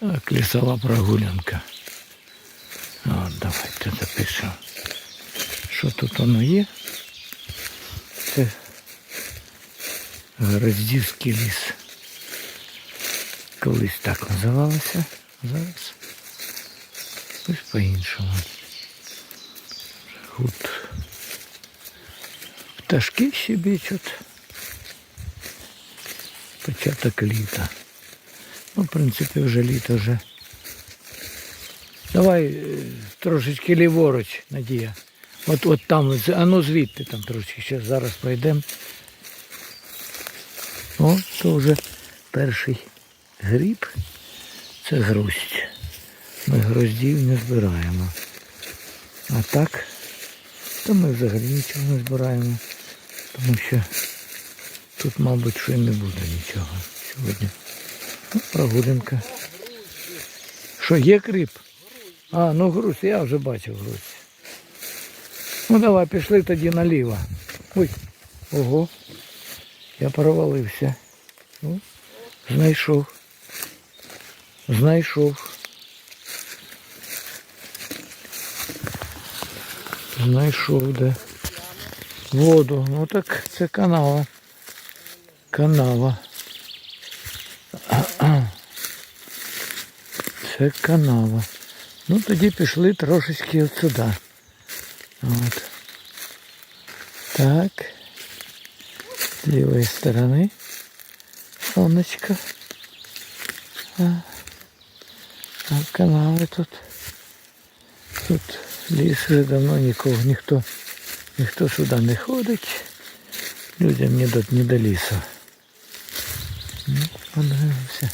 Так, лісова прогулянка. От, давайте запишемо. Що тут воно є? Це Гроздівський ліс. Колись так називалося. Зараз ось по-іншому. Гуд. Пташки щебечуть. Початок літа. Ну, в принципі, вже літо вже. Давай е, трошечки ліворуч, Надія. От, от там, а ну звідти там трошки ще зараз пройдемо. О, то вже перший гриб. Це гроздь. Ми гроздів не збираємо. А так, то ми взагалі нічого не збираємо. Тому що тут, мабуть, що і не буде нічого сьогодні. Ну, прогулянка. Що, є кріп? А, ну груз, я вже бачив груз. Ну давай, пішли тоді наліво. Ой, ого. Я провалився. Ну, знайшов. Знайшов. Знайшов, де. Воду. Ну так це канава. Канава. Це канава. Ну тоді пішли трошечки от сюди. От. Так. З лівої сторони. Сонечко. А, а канави тут. Тут ліс вже давно нікого, ніхто, ніхто сюди не ходить. Людям не до, не до лісу. Ну, подивимося.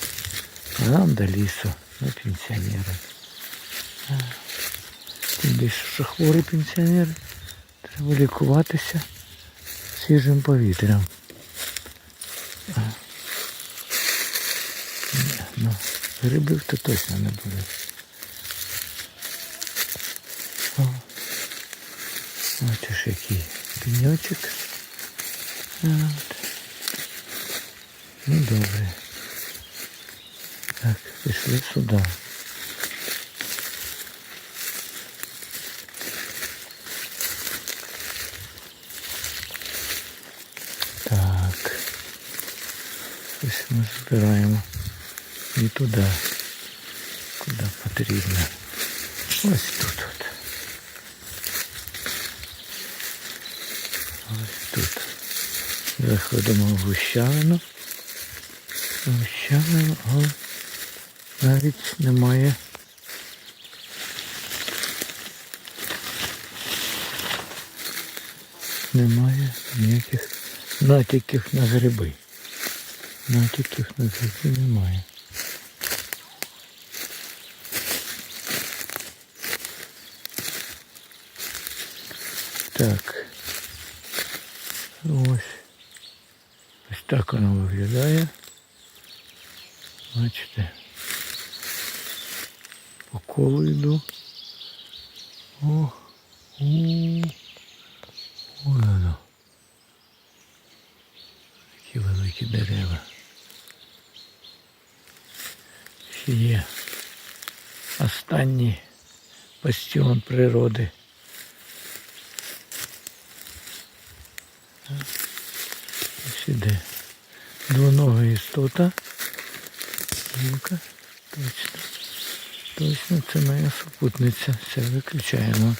А нам до лісу, Ми пенсіонери. Тим більше, що хворі пенсіонери. Треба лікуватися свіжим повітрям. Ну, грибів то точно не буде. Бачиш, який пеньочок. Ну добре. Так, пішли сюди. Так. Ось ми збираємо не туди, куди потрібно. Ось тут. От. Ось тут. Заходимо в гущавину. Гущавину, але навіть немає. Немає ніяких натяків на гриби. Натяків на гриби немає. Так. Ось. Ось так воно виглядає. Бачите. По йду. О, о, ой, воно. Такі великі дерева. Ще є останній бастіон природи. Ось іде двонога істота. Гілка. Точно. Точно це моя супутниця. Все виключаємо.